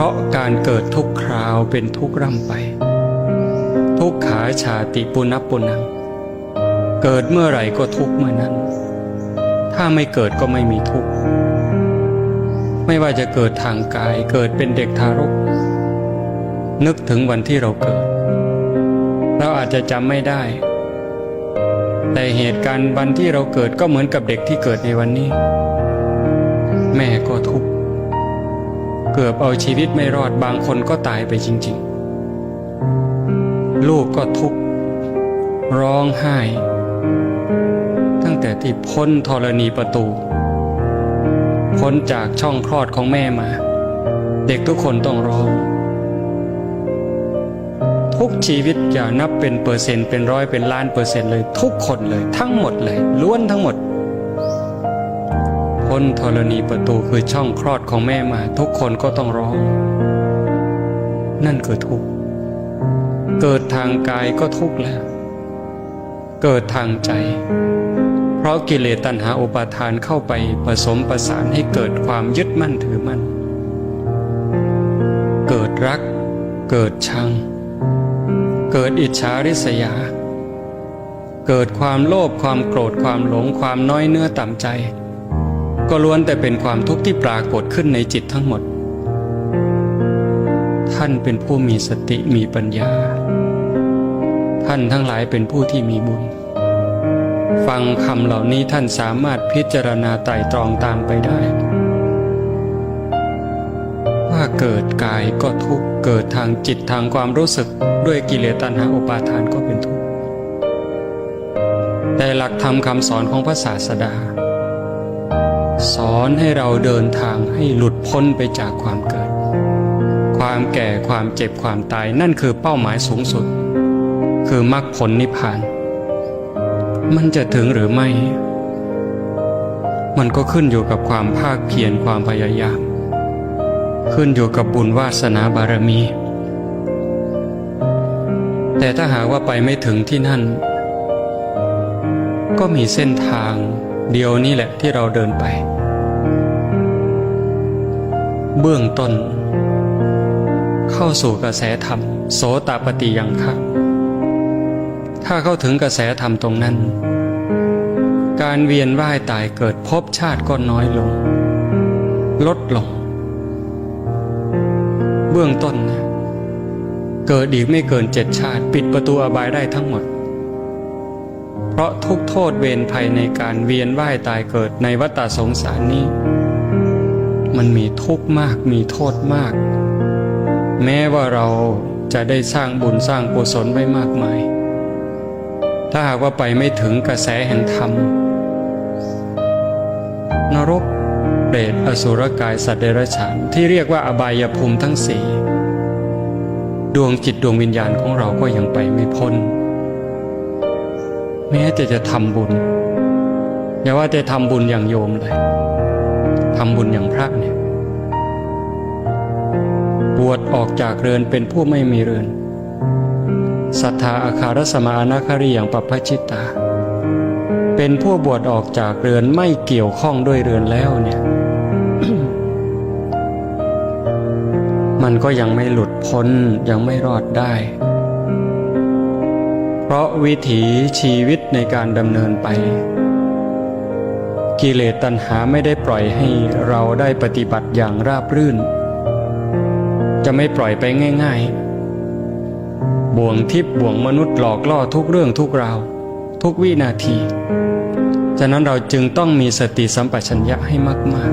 เพราะการเกิดทุกคราวเป็นทุกร่ำไป ทุกขาชาติปุนัปุนังเกิดเมื่อไหร่ก็ทุกเมื่อนั้น ถ้าไม่เกิดก็ไม่มีทุกข์ไม่ว่าจะเกิดทางกายเกิดเป็นเด็กทารก นึกถึงวันที่เราเกิด เราอาจจะจำไม่ได้ แต่เหตุการณ์วันที่เราเกิดก็เหมือนกับเด็กที่เกิดในวันนี้ แม่ก็ทุกข์ กือบเอาชีวิตไม่รอดบางคนก็ตายไปจริง ๆ ลูกก็ทุกข์ร้องไห้ ตั้งแต่ที่พ้นธรณีประตู พ้นจากช่องคลอดของแม่มา เด็กทุกคนต้องร้อง ทุกชีวิตอย่านับเป็นเปอร์เซ็นต์เป็นร้อยเป็นล้านเปอร์เซ็นต์เลย ทุกคนเลย ทั้งหมดเลย ล้วนทั้งหมด พ้นธรณีประตูคือช่องคลอดของแม่มา ทุกคนก็ต้องร้อง นั่นคือทุกข์เกิดทางกายก็ทุกข์แล้ว เกิดทางใจ เพราะกิเลสตัณหาอุปาทานเข้าไปผสมประสานให้เกิดความยึดมั่นถือมั่น เกิดรัก เกิดชัง เกิดอิจฉาริษยา เกิดความโลภความโกรธความหลงความน้อยเนื้อต่ำใจ ก็ล้วนแต่เป็นความทุกข์ที่ปรากฏขึ้นในจิตทั้งหมด ท่านเป็นผู้มีสติมีปัญญา ท่านทั้งหลายเป็นผู้ที่มีบุญ ฟังคำเหล่านี้ท่านสามารถพิจารณาไตรตรองตามไปได้ ว่าเกิดกายก็ทุกข์เกิดทางจิตทางความรู้สึกด้วยกิเลสตัณหาอุปาทานก็เป็นทุกข์แต่หลักธรรมคำสอนของพระศาสดา สอนให้เราเดินทางให้หลุดพ้นไปจากความเกิด ความแก่ความเจ็บความตายนั่นคือเป้าหมายสูงสุด คือมรรคผลนิพพาน มันจะถึงหรือไม่ มันก็ขึ้นอยู่กับความภาคเพียรความพยายาม ขึ้นอยู่กับบุญวาสนาบารมี แต่ถ้าหากว่าไปไม่ถึงที่นั่น ก็มีเส้นทาง เดียวนี่แหละที่เราเดินไป เบื้องต้น เข้าสู่กระแสธรรม โสตปฏิยังคะถ้าเข้าถึงกระแสธรรมตรงนั้น การเวียนว่ายตายเกิดภพชาติก็น้อยลง ลดลง เบื้องต้น เกิดอีกไม่เกินเจ็ดชาติ ปิดประตูอบายได้ทั้งหมด เพราะทุกโทษเวรภัยในการเวียนว่ายตายเกิดในวัฏสงสารนี้ มันมีทุกข์มากมีโทษมาก แม้ว่าเราจะได้สร้างบุญสร้างกุศลไว้มากมาย ถ้าหากว่าไปไม่ถึงกระแสแห่งธรรม นรกเปรตอสุรกายสัตว์เดรัจฉานที่เรียกว่าอบายภูมิทั้งสี่ดวงจิตดวงวิญญาณของเราก็ยังไปไม่พ้น แม้แต่จะทำบุญ อย่าว่าแต่ทำบุญอย่างโยมเลยทำบุญอย่างพระเนี่ยบวชออกจากเรือนเป็นผู้ไม่มีเรือนศรัทธาอาคารสมานาคารีอย่างปัพชิตาเป็นผู้บวชออกจากเรือนไม่เกี่ยวข้องด้วยเรือนแล้วเนี่ย มันก็ยังไม่หลุดพ้นยังไม่รอดได้ เพราะวิถีชีวิตในการดำเนินไป กิเลสตัณหาไม่ได้ปล่อยให้เราได้ปฏิบัติอย่างราบรื่น จะไม่ปล่อยไปง่าย ๆ บ่วงทิพย์บ่วงมนุษย์หลอกล่อทุกเรื่องทุกราว ทุกวินาที ฉะนั้นเราจึงต้องมีสติสัมปชัญญะให้มาก